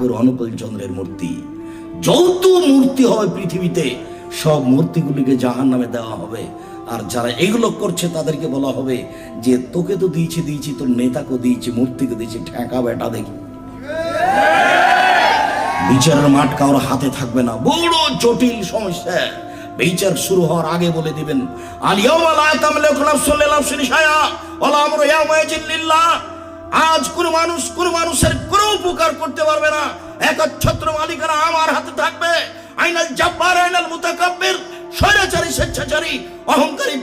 ঠাকুর অনুকূল চন্দ্রের মূর্তি। যত মূর্তি হবে পৃথিবীতে। সব মূর্তিগুলিকে জাহান নামে দেওয়া হবে। আর যারা এগুলো করছে তাদেরকে বলা হবে যে, তোকে তো দিয়েছি দিয়েছি তোর নেতাকে দিয়েছি, মূর্তিকে দিয়েছি, ঠেকা বেটা দেখি। বিচারের মাঠ কারোর হাতে থাকবে না। বড় জটিল সমস্যা। বিচার শুরু হওয়ার আগে বলে দিবেন আলিয়াউমা লা তামলিকু নাফসুন লিনাফসিন শাইআ, ওয়ালা আমরু ইয়াওমাইজিন লিল্লাহ। আজ কোন মানুষ কোন মানুষের কোনো উপকার করতে পারবে না। একচ্ছত্র মালিকানা আমার হাতে থাকবে। আইনাল আইনাল মুতাকাব্বির, স্বৈরাচারী, স্বেচ্ছাচারী, অহংকারী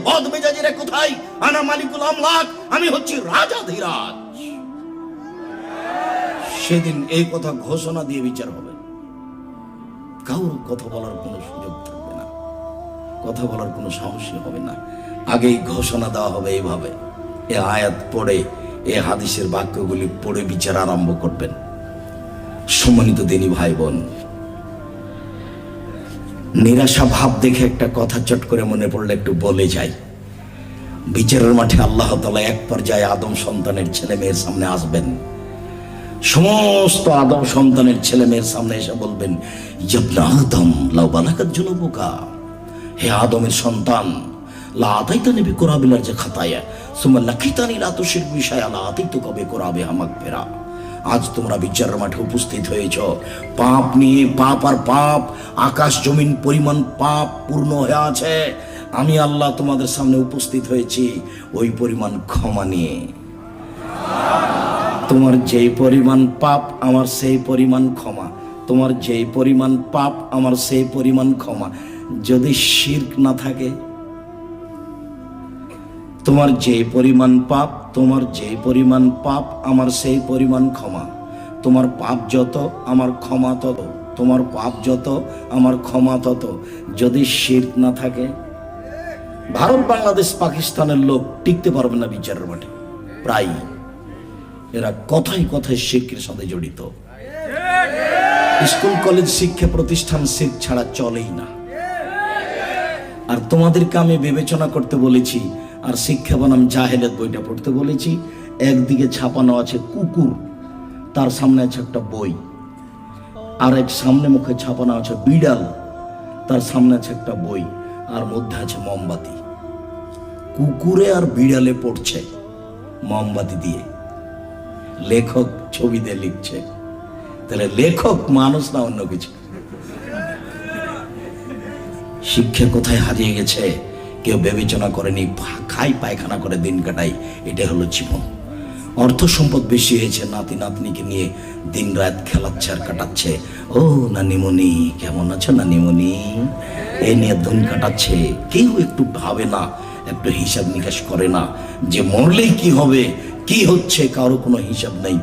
কোথায়? আনা মালিকুল আমলাক, আমি হচ্ছি রাজা ধীরাজ। সেদিন এই কথা ঘোষণা দিয়ে বিচার হবে। কারোর কথা বলার কোনো সুযোগ থাকবে না। কথা বলার কোনো সাহসই হবে না। আগেই ঘোষণা দেওয়া হবে এইভাবে। এ আয়াত পড়ে এ হাদিসের বাক্যগুলি পড়ে বিচার আরম্ভ করবেন। সম্মানিত দিনী ভাই বোন নিরাশা ভাব দেখে একটা কথা চট করে মনে পড়লে একটু বলে যাই। বিচারের মাঠে আল্লাহ তালা এক পর্যায়ে আদম সন্তানের ছেলে মেয়ের সামনে আসবেন। সমস্ত আদম সন্তানের ছেলে মেয়ের সামনে এসে বলবেন ইবনা আদম, লাউ বালাকাত জুনুবুকা। হে আদমের সন্তান, লা আতাইতা নবী কোরাবিলার যে খাতায়া। সুমা লাখিতানি লা তুশির বিষয় আলা আতাইতু কবে কোরাবে হামাক ফেরা? আজ তোমরা বিচারের মাঠে উপস্থিত হয়েছ। পাপ নিয়ে পাপ আর পাপ, আকাশ জমিন পরিমাণ পাপ পূর্ণ হয়ে আছে। আমি আল্লাহ তোমাদের সামনে উপস্থিত হয়েছি, ওই পরিমাণ ক্ষমা নিয়ে। তোমার যেই পরিমাণ পাপ, আমার সেই পরিমাণ ক্ষমা। তোমার যেই পরিমাণ পাপ, আমার সেই পরিমাণ ক্ষমা। যদি শির্ক না থাকে তোমার যে পরিমাণ পাপ, তোমার যে পরিমাণ পাপ, আমার সেই পরিমাণ ক্ষমা। তোমার পাপ যত, আমার ক্ষমা তত। তোমার পাপ যত, আমার ক্ষমা তত। যদি শির্ক না থাকে, ভারত, বাংলাদেশ, পাকিস্তানের লোক টিকতে পারবে না বিচারের মাঠে। প্রায় এরা কথাই কথায় শিক্ষের সাথে জড়িত। স্কুল, কলেজ, শিক্ষা প্রতিষ্ঠান শিখ ছাড়া চলেই না। আর তোমাদেরকে আমি বিবেচনা করতে বলেছি আর শিক্ষা বনাম জাহেলেত বইটা পড়তে বলেছি। একদিকে ছাপানো আছে কুকুর, তার সামনে আছে একটা বই। আর এক সামনে মুখে ছাপানো আছে বিড়াল, তার সামনে আছে একটা বই, আর মধ্যে আছে মোমবাতি। কুকুরে আর বিড়ালে পড়ছে মোমবাতি দিয়ে। লেখক ছবি দিয়ে লিখছে। তাহলে লেখক মানুষ না অন্য কিছু? শিক্ষা কোথায় হারিয়ে গেছে? কেউ বিবেচনা করেনি, খাই পায়খানা করে দিন কাটাই, এটা হলো জীবন। অর্থ সম্পদ বেশি হয়েছে, নাতি নাতনিকে নিয়ে দিন রাত খেলাচ্ছে আর কাটাচ্ছে। ও নানিমণি, কেমন আছো নানিমণি? এ নিয়ে দিন কাটাচ্ছে। কেউ একটু ভাবে না, একটু হিসাব নিকাশ করে না যে মরলেই কি হবে, কি হচ্ছে, কারও কোনো হিসাব নেই।